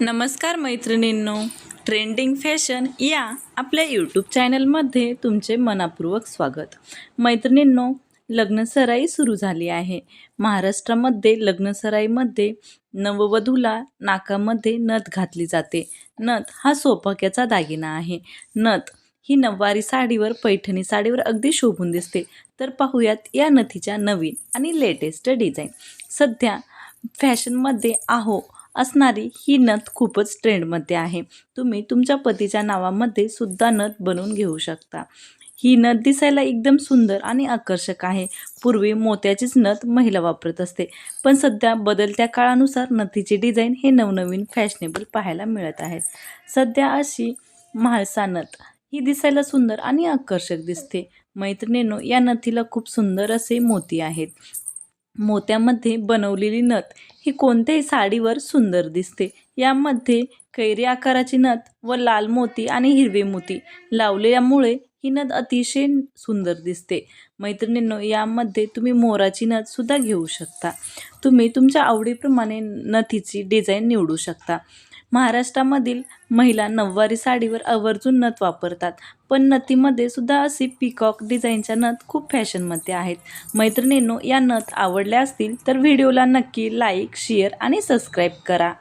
नमस्कार मैत्रिणींनो trending fashion या आपल्या यूट्यूब चॅनलमध्ये तुमचे मनापूर्वक स्वागत. मैत्रिणींनो लग्नसराई सुरू झाली आहे. महाराष्ट्रामध्ये लग्नसराईमध्ये नववधूला नाकामध्ये नथ घातली जाते. नथ हा सोपक्याचा दागिना आहे. नथ ही नऊवारी साडीवर पैठणी साडीवर अगदी शोभून दिसते. तर पाहूयात या नथीच्या नवीन आणि लेटेस्ट डिझाईन सध्या फॅशनमध्ये आहो असणारी ही नथ खूपच ट्रेंडमध्ये आहे. तुम्ही तुमच्या पतीच्या नावामध्ये सुद्धा नथ बनवून घेऊ शकता. ही नथ दिसायला एकदम सुंदर आणि आकर्षक आहे. पूर्वी मोत्याचीच नथ महिला वापरत असते. पण सध्या बदलत्या काळानुसार नथीचे डिझाईन हे नवनवीन फॅशनेबल पाहायला मिळत आहेत सध्या अशी म्हाळसा नथ ही दिसायला सुंदर आणि आकर्षक दिसते. मैत्रिणीनो या नथीला खूप सुंदर असे मोती आहेत. मोत्यामध्ये बनवलेली नथ ही कोणत्याही साडीवर सुंदर दिसते. यामध्ये कैरी आकाराची नथ व लाल मोती आणि हिरवे मोती लावलेल्यामुळे ही नथ अतिशय सुंदर दिसते. मैत्रिणींनो यामध्ये तुम्ही मोराची नथसुद्धा घेऊ शकता. तुम्ही तुमच्या आवडीप्रमाणे नथीची डिझाईन निवडू शकता. महाराष्ट्रामधील महिला नऊवारी साडीवर आवर्जून नथ वापरतात. पण नथीमध्ये सुद्धा अशी पिकॉक डिझाईनच्या नथ खूप फॅशनमध्ये आहेत. मैत्रिणींनो या नथ आवडल्या असतील तर व्हिडिओला नक्की लाईक शेअर आणि सबस्क्राईब करा.